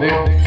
समचरण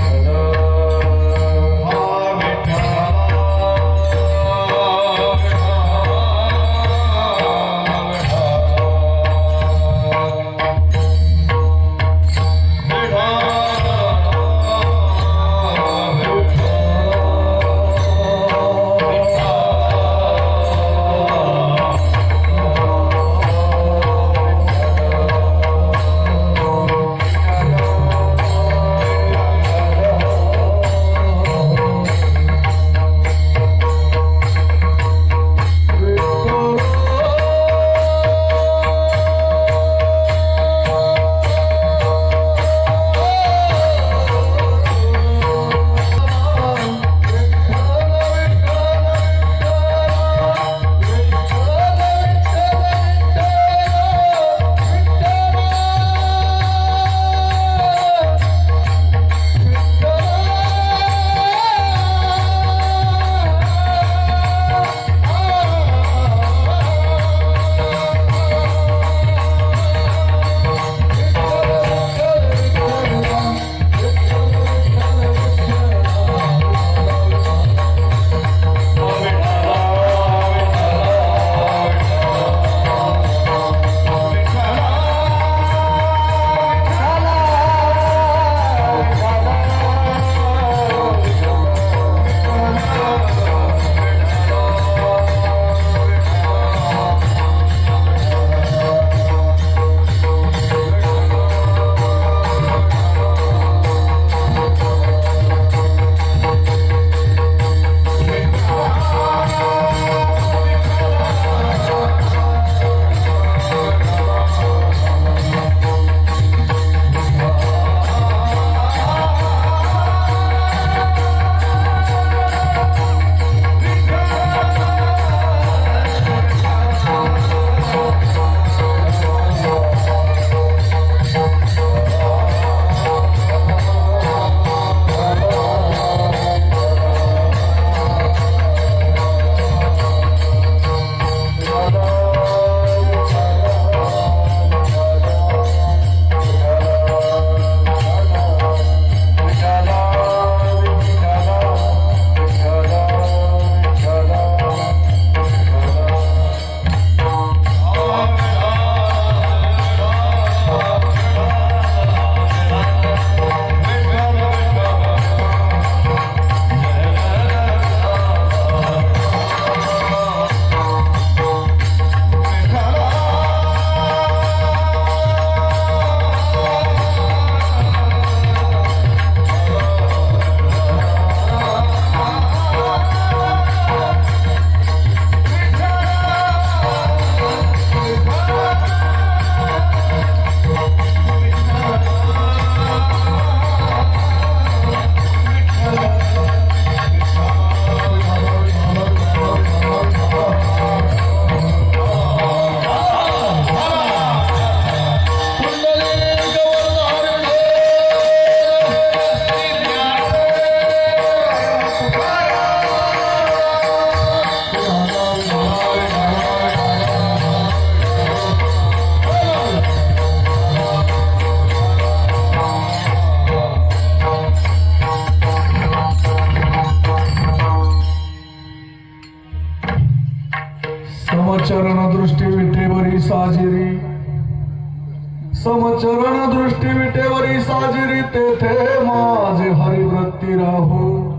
समचरण दृष्टी विटेवरी साजिरी तेथे माझे हरिवृत्ती राहू.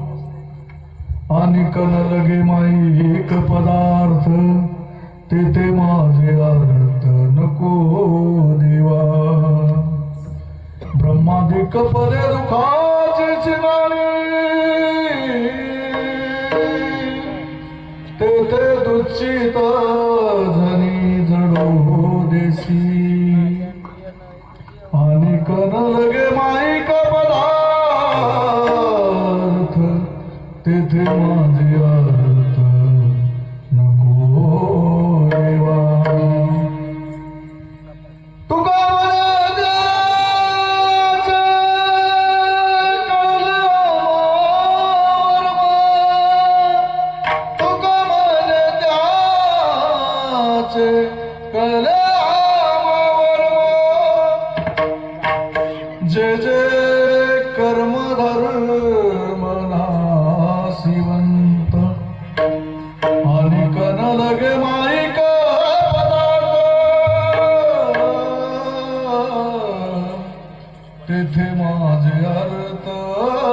आणि कन लगे माई एक पदार्थ तेथे माझे अर्थ नको देवा. ब्रह्मादिक पदे दुखाचे चिनाळी तेथे दुचित মাঝে আর তো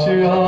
To.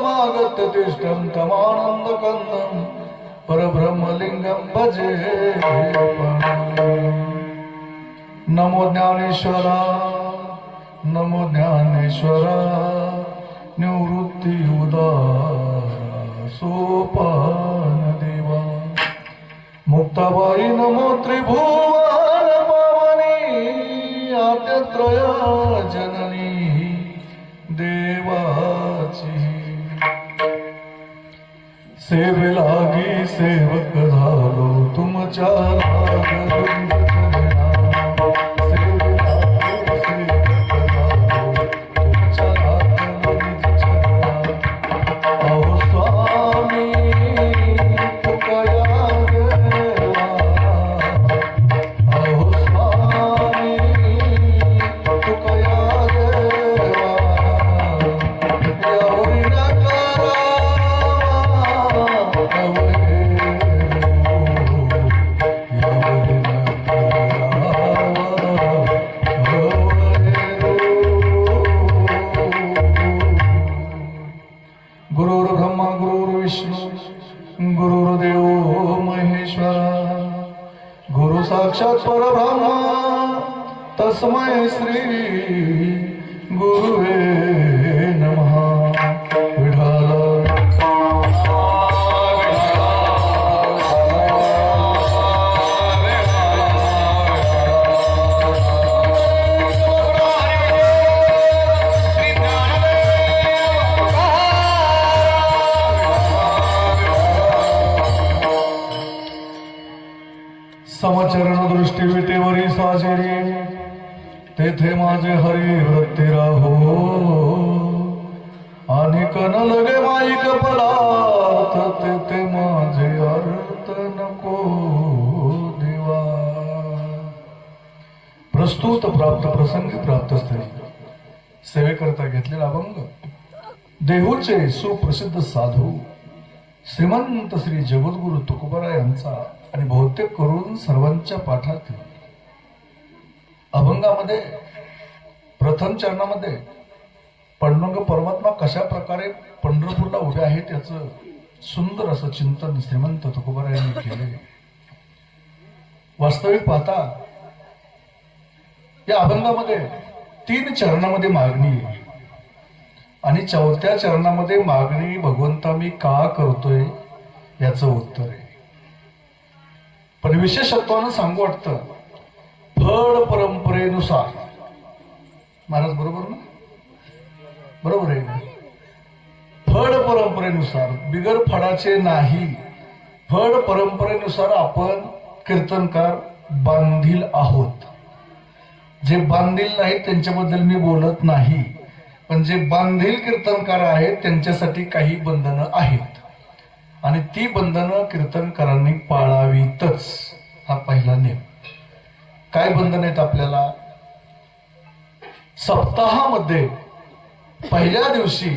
परमागत्यतिष्ठं तमानन्दकन्दं परब्रह्मलिङ्गं भजे नमो ज्ञानेश्वरा नमो ज्ञानेश्वरा निवृत्तियुदा सोपानदेवा मुक्ताबाई नमो त्रिभुवन पावनी आद्यत्रया जननी देवा। सेवे लागी सेवक झालो तुमच्या तेथे हरी वृत्ती राहो. आणि कन लगे माईक पलात ते ते माझे अर्थ नको देवा. प्रस्तुत प्राप्त प्रसंगी प्राप्त स्थळी सेवेकरता घेतलेला अभंग देहूचे सुप्रसिद्ध साधू. श्रीमंत श्री जगद्गुरु तुकोबरा यांचा आणि बहुतेक करून सर्वांच्या पाठात. अभंगामध्ये प्रथम चरणामध्ये पंडुरंग परमात्मा कशा प्रकारे पंढरपूरला उभे आहेत याचं सुंदर असं चिंतन श्रीमंत तुकोबरा यांनी केले. वास्तविक पाहता या अभंगामध्ये तीन चरणामध्ये मागणी आहे. आणि चौथ्या चरणामध्ये मागणी भगवंता मी का करतोय? याचं उत्तर आहे. पण विशेषत्वानं सांगू वाटतं फळ परंपरेनुसार महाराज बरोबर ना? बरोबर आहे ना? फळ परंपरेनुसार बिगर फळाचे नाही. फळ परंपरेनुसार आपण कीर्तनकार बांधील आहोत. जे बांधील नाहीत त्यांच्याबद्दल मी बोलत नाही. पण जे बांधील कीर्तनकार आहेत त्यांच्यासाठी काही बंधनं आहेत. आणि ती बंधनं कीर्तनकारांनी पाळावीतच हा पहिला नियम. काय बंधन आहेत आपल्याला? सप्ताहामध्ये पहिल्या दिवशी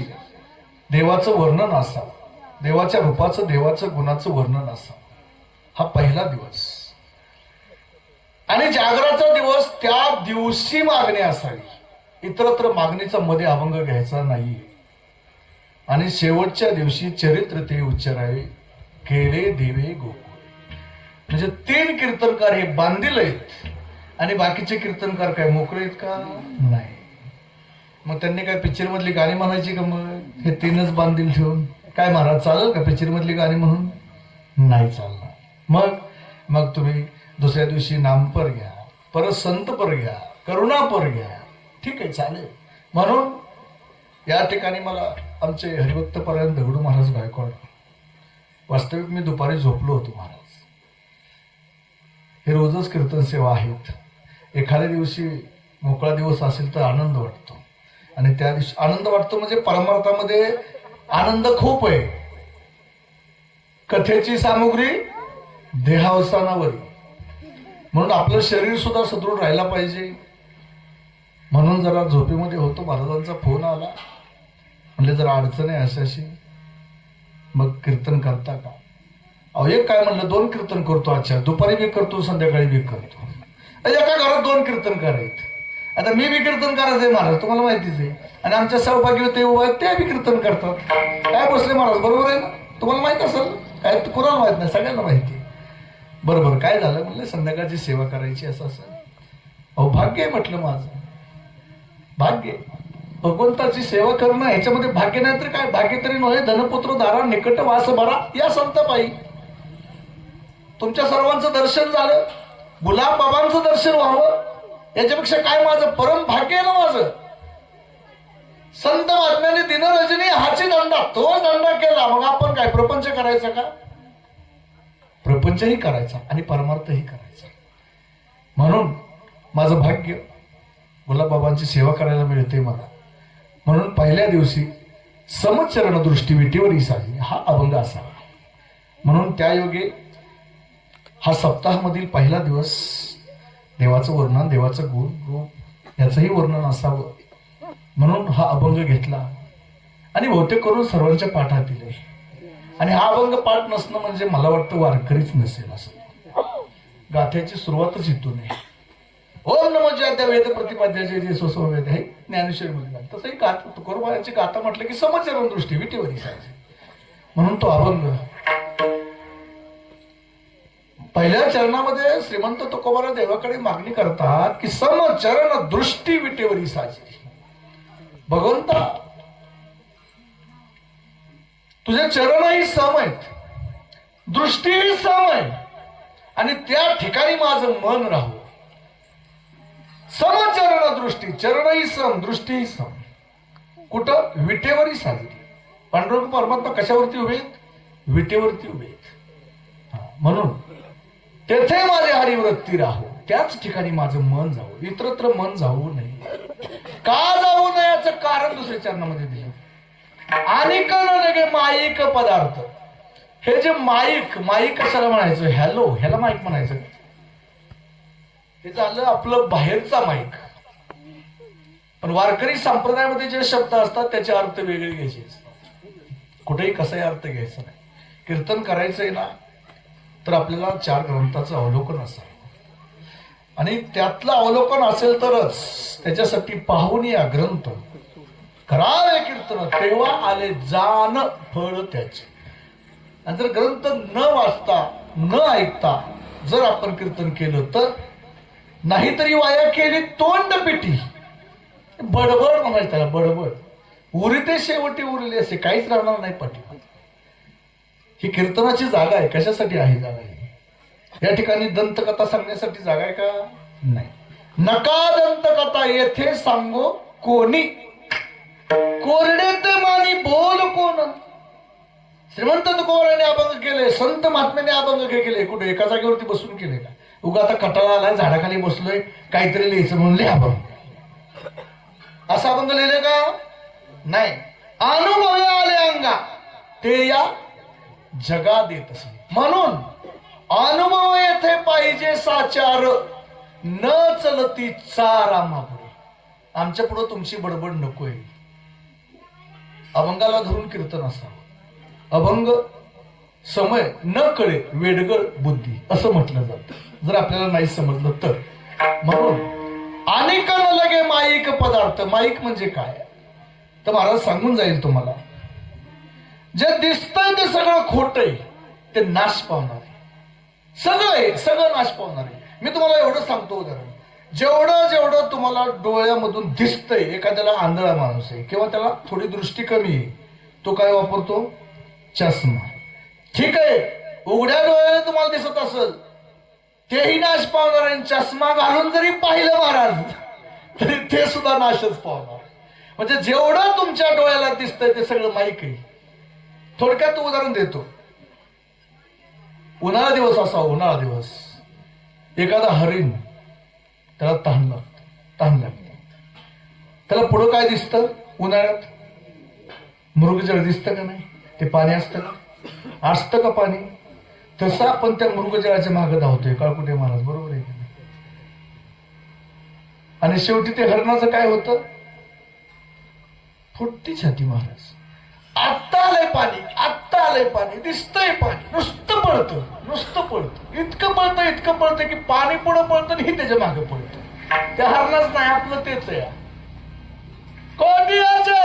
देवाचं वर्णन असावं देवाच्या रूपाचं देवाचं गुणाचं वर्णन असावं हा पहिला दिवस. आणि जागराचा दिवस त्या दिवशी मागणी असावी. इतरत्र मागणीचा मध्ये अभंग घ्यायचा नाही आणि शेवटच्या दिवशी चरित्र ते उच्चारावे. केले देवे गोकुळ. म्हणजे तीन कीर्तनकार हे बांधील आहेत आणि बाकीचे कीर्तनकार काय मोकळे आहेत का? नाही. मग त्यांनी काय पिक्चर मधली गाणी म्हणायची का मग? हे तीनच बांधील ठेवून. काय महाराज चालेल का पिक्चर मधली गाणी म्हणून? नाही चालणार. मग मग तुम्ही दुसऱ्या दिवशी नामपर घ्या परत संतपर घ्या करुणापर घ्या. ठीक आहे चालेल. म्हणून या ठिकाणी मला आमचे हरिभक्त परायण दगडू महाराज गायकवाड वास्तविक मी दुपारी झोपलो होतो महाराज. हे रोजच कीर्तन सेवा आहेत. एखाद्या दिवशी मोकळा दिवस असेल तर आनंद वाटतो. आणि त्या दिवशी आनंद वाटतो म्हणजे परमार्थामध्ये आनंद खूप आहे. कथेची सामुग्री देहावसानावरी. म्हणून आपलं शरीर सुद्धा सदृढ राहायला पाहिजे. म्हणून जरा झोपेमध्ये होतो महाराजांचा फोन आला. म्हणले जरा अडचण आहे अशाशी. मग कीर्तन करता का? अहो एक काय म्हणलं दोन कीर्तन करतो अच्छा दुपारी बी करतो संध्याकाळी बी करतो. म्हणजे एका घरात दोन कीर्तनकार आहेत. आता मी बी कीर्तनकारच आहे महाराज तुम्हाला माहितीच आहे. आणि आमच्या सहभागी होते उभा आहेत ते बी कीर्तन करतात. काय बसले महाराज बरोबर आहे ना? तुम्हाला माहीत असेल काय कुणाला माहीत नाही सगळ्यांना माहिती आहे. बरोबर काय झालं म्हणलं संध्याकाळची सेवा करायची असं असं. अहो भाग्य आहे म्हटलं माझं. भाग्य भगवंताची सेवा करणं ह्याच्यामध्ये भाग्य नाही तर काय? भाग्य तरी नव्हे धनपुत्र दारा निकट वास भरा या संत पायी. तुमच्या सर्वांचं दर्शन झालं. गुलाब बाबांचं दर्शन व्हावं? याच्यापेक्षा काय माझं? परम भाग्य आहे ना माझं? संत महात्म्याने दिनरजनी हाची दंडा. तो दंडा केला. मग आपण काय प्रपंच करायचा का? प्रपंचही करायचा आणि परमार्थही करायचा. म्हणून माझं भाग्य गुलाबबाबांची सेवा करायला मिळते मला. म्हणून पहिल्या दिवशी समचरण दृष्टी विटीवर इसावी. हा अभंग असावा. म्हणून त्या योगे हा सप्ताहामधील पहिला दिवस देवाचं वर्णन देवाचं गुण रूप याचंही वर्णन असावं. म्हणून हा अभंग घेतला. आणि बहुतेक करून सर्वांच्या पाठात दिले. आणि हा अभंग पाठ नसणं म्हणजे मला वाटतं वारकरीच नसेल असं. गाथ्याची सुरुवातच इथून आहे. ओम नम त्या वेद प्रतिपाद्याचे जे सोसो वेद. आहे ज्ञानेश्वरीमध्ये तसंही गाथा तुकोरबायांची गाथा म्हटलं की समचरण दृष्टी विटेवरी सायची म्हणून तो अभंग पहिल्या चरणामध्ये श्रीमंत तुकोबारा देवाकडे मागणी करतात की समचरण दृष्टी विटेवरी साजरी. भगवंता तुझे चरणही सम आहेत. दृष्टीही सम आहे. आणि त्या ठिकाणी माझं मन राहू. समचरण दृष्टी चरणही सम दृष्टीही सम. कुठं? विटेवरी साजरी. पांडुरंग परमात्मा कशावरती उभे आहेत? विटेवरती उभे आहेत. म्हणून तेथे माझे हरिवृत्ती राहो. त्याच ठिकाणी माझं मन जावं. इतरत्र मन जाऊ नये. का जाऊ नये याचं कारण दुसऱ्या चरणामध्ये दिलं. आणि न माईक पदार्थ. हे जे माईक माईक कशाला म्हणायचं? हॅलो ह्याला माईक म्हणायचं हे झालं आपलं बाहेरचा माईक. पण वारकरी संप्रदायामध्ये जे शब्द असतात त्याचे अर्थ वेगळे घ्यायचे असतात. कुठेही कसाही अर्थ घ्यायचा नाही. कीर्तन करायचंय ना तर आपल्याला चार ग्रंथाचं अवलोकन असावं. आणि त्यातलं अवलोकन असेल तरच त्याच्यासाठी पाहून या ग्रंथ. करावे कीर्तन तेव्हा आले जाण फळ त्याचे. आणि जर ग्रंथ न वाचता न ऐकता जर आपण कीर्तन केलं तर नाहीतरी वाया केली तोंड पिठी बडबड म्हणायचं त्याला बडबड. उरते शेवटी उरले असे काहीच राहणार नाही पाठी. ही कीर्तनाची जागा आहे. कशासाठी आहे जागा आहे या ठिकाणी दंतकथा सांगण्यासाठी जागा आहे का? नाही. नका दंतकथा येथे सांगो कोणी. कोरडे ते मानी बोल कोण? श्रीमंत तुकोबाराने अभंग केले संत महात्म्याने अभंग केले. कुठे? एका जागेवरती बसून केले का? उगा आता कटाळा आलाय झाडाखाली बसलोय काहीतरी लिहायचं म्हणून लिहा अभंग असा अभंग लिहिले का? नाही. अनुभव आले अंगा. ते या जगा देत असे. म्हणून अनुभव येथे पाहिजे साचार न चलती चारा पुढे आमच्या पुढे तुमची बडबड नकोय. अभंगाला धरून कीर्तन असावं. अभंग समय न कळे वेडगळ बुद्धी असं म्हटलं जात. जर आपल्याला नाही समजलं तर. म्हणून अनेकांना लगे माईक पदार्थ. माईक म्हणजे काय? तर महाराज सांगून जाईल तुम्हाला. जे दिसतंय ते सगळं खोट आहे. ते नाश पावणार आहे. सगळं आहे सगळं नाश पावणार आहे. मी तुम्हाला एवढं सांगतो उदाहरण. जेवढं जेवढं तुम्हाला डोळ्यामधून दिसतंय एखाद्याला आंधळा माणूस आहे किंवा त्याला थोडी दृष्टी कमी आहे तो काय वापरतो? चष्मा. ठीक आहे उघड्या डोळ्याने तुम्हाला दिसत असेल तेही नाश पावणार आणि चष्मा घालून जरी पाहिलं महाराज तरी ते सुद्धा नाशच पावणार. म्हणजे जेवढं तुमच्या डोळ्याला दिसतंय ते सगळं माहीक आहे. थोडक्यात उदाहरण देतो. उन्हाळा दिवस असा उन्हाळा दिवस. एखादा हरिण त्याला तहान लागत तहान लागते त्याला पुढं काय दिसतं? उन्हाळ्यात? मृगजळ दिसतं का नाही? ते पाणी असतं का? असतं का पाणी? तसं आपण त्या मृगजळाच्या मागे धावतोय. काळकुटे महाराज बरोबर आहे की नाही? आणि शेवटी ते हरणाचं काय होतं? फुटती छाती महाराज. आत्ता आलंय पाणी आत्ता आलंय पाणी दिसतंय पाणी नुसतं पळतं नुसतं पळतं. इतकं पळतं इतकं पळतं की पाणी पुढं पळतं आणि ही त्याच्यामागे पळतं. ते हरणाच नाही आपलं तेच आहे. कोणियाच्या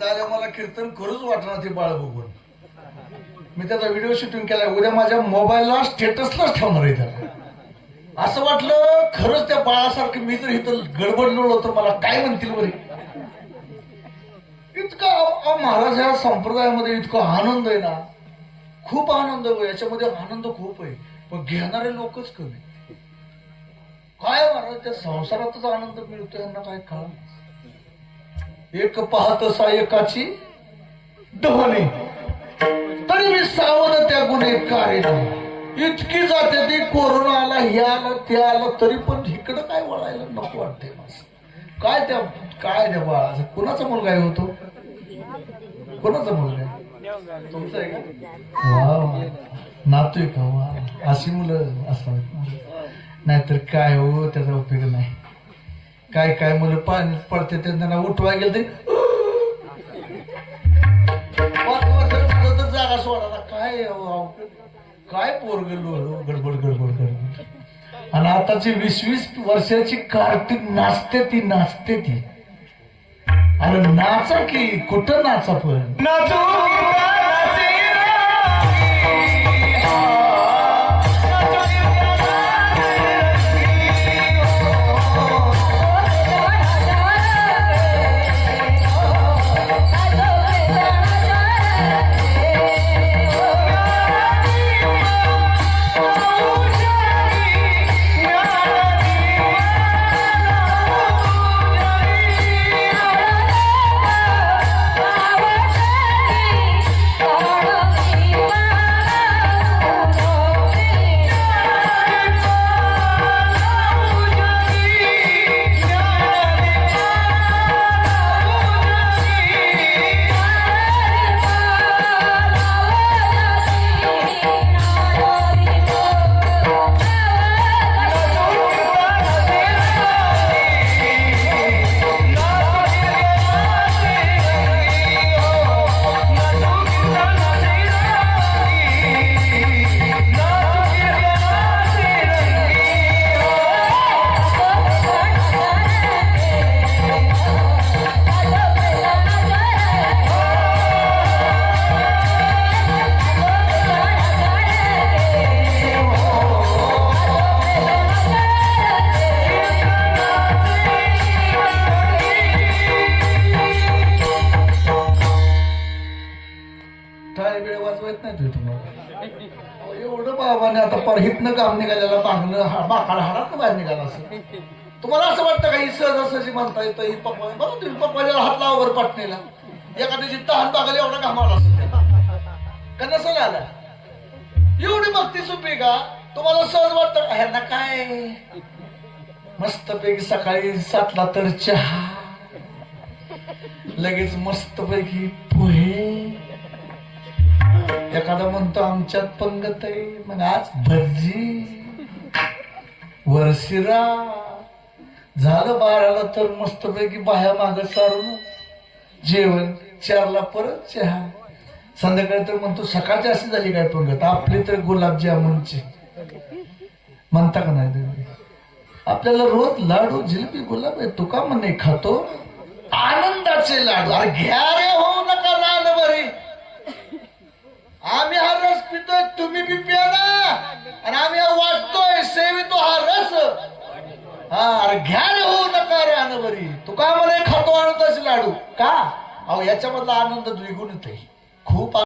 कीर्तन करूच वाटणार ते बाळ बघून. मी त्याचा व्हिडिओ शूटिंग केलाय. उद्या माझ्या मोबाईलला स्टेटसलाच ठेवणार आहे त्याला. असं वाटलं खरंच त्या बाळासारखं मी जर इथं गडबडलो तर मला काय म्हणतील बरे? इतका महाराज या संप्रदायामध्ये इतका आनंद आहे ना. खूप आनंद याच्यामध्ये आनंद खूप आहे. पण घेणारे लोकच कमी. काय महाराज त्या संसारातच आनंद मिळतो यांना काय कळ एक पाहत असा एकाची दहने तरी मी सावध त्या गुन्हेगारी इतकी जाते ती कोरोना आला हे आलं ते आलं तरी पण इकडं काय वळायला नको वाटते काय त्या काय त्या बाळाचं? कुणाचा मुलगा आहे होतो कोणाचा मुलगा आहे? तुमचा आहे का? वा नातू आहे का? वा अशी मुलं असतात. नाहीतर काय हो त्याचा उपयोग नाही. काय काय मुलं पाणी पडते त्यांना उठवाय गेलं तरी पाच झालं तर जागा सोडायला काय काय काय पोरग गडबड गडबड गडबड आणि आताची वीस वीस वर्षाची कार्तिक नाचते ती नाचते ती. अरे नाचा की कुठं नाचा पण? नाचू मागणं बाहेर निघाला असेल. तुम्हाला असं वाटतं का ही सहजासहजी म्हणता येतं ही पप्पा बघा तुम्ही पप्पाला हात लावर पाटणीला. एखाद्याची तहान बागाला एवढा घामाला असेल. का नसेल आला. एवढी भक्ती सोपी का? तुम्हाला सहज वाटतं का? ह्यांना काय? मस्तपैकी सकाळी सातला तर चहा. लगेच मस्तपैकी पोहे. एखादा म्हणतो आमच्यात पंगत आहे मग आज भजी. वरशिरा झालं बाराला तर मस्तपैकी बाह्या माग सारून जेवण चारला परत चहा. संध्याकाळी तर म्हणतो सकाळची अशी झाली काय पंगत? आपली तर गुलाबजामुनची म्हणता का नाही तुम्ही? आपल्याला रोज लाडू जिलेबी गुलाब आहे तुका म्हणे खातो. आनंदाचे लाडू. अरे घ्या रे हो नका रान बरे आम्ही हा रस पितोय तुम्ही बी प्या ना. आणि आम्ही वाटतोय सेवितो हा रस. हा अरे घ्या रे हो नका रे अनवरी. तू का म्हणे खातो आनंदाचे लाडू? का? अहो याच्यामधला आनंद द्विगुणित आहे. खूप